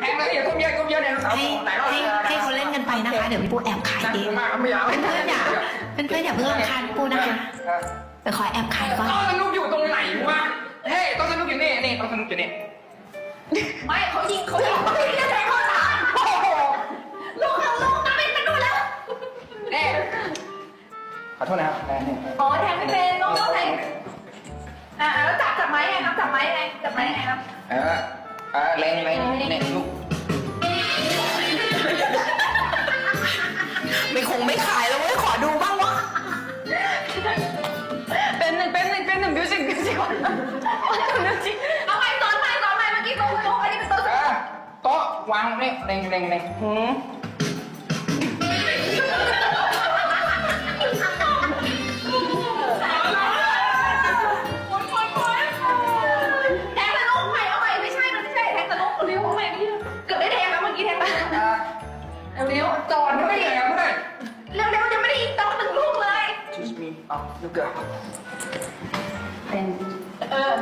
แทงเลยอย่าก้มเยอะก้มเยอะเนี่ยเอาให้ไหนรอบให้ให้เขาเล่นกันไปนะคะ เดี๋ยวพี่ปูแอบขายเองมากไม่เอาเพื่อนๆอย่าเพื่อนๆอย่าเพิ่งรำคาญปูนะคะเดี๋ยวขอแอบขายก่อนต้องสนุกอยู่ตรงไหนวะเฮ้ยต้องสนุกอยู่นี่นี่ต้องสนุกอยู่นี่ไม่เขายิงเขายิงเขายิงจะใช้ข้อสารโอ้โหลูกเอาลูกน้ำเป็นไปดูแล้วเน่ขอโทษนะครับแม่นี่อ๋อแทงไม่เป็นน้องต้องแทงอ่าแล้วจับจับไม้ไงครับจับไม้ไงจับไม้ไงครับเออเออเล็งเล็งเนี่ยลูกไม่คงไม่ขายแล้วเว้ยขอดูบ้างวะเป็นหนึ่งเป็นหนึ่งเป็นหนึ่งมิวสิกมิวสิกก่อนมิวสิกเอาไปตอนไปตอนไปเมื่อกี้โต๊ะโต๊ะอันนี้เป็นโต๊ะเออโต๊ะวางนี่เล็งเล็งเล็งหืม กือบได้แทงแล้วเมื่อกี้แทงป่ะเร็วๆจอดไม่ได้แหงเท่าไหร่เร็วๆยังไม่ได้อีกตอกหนึ่งลูกเลย Excuse me อะลูกเกิด เออ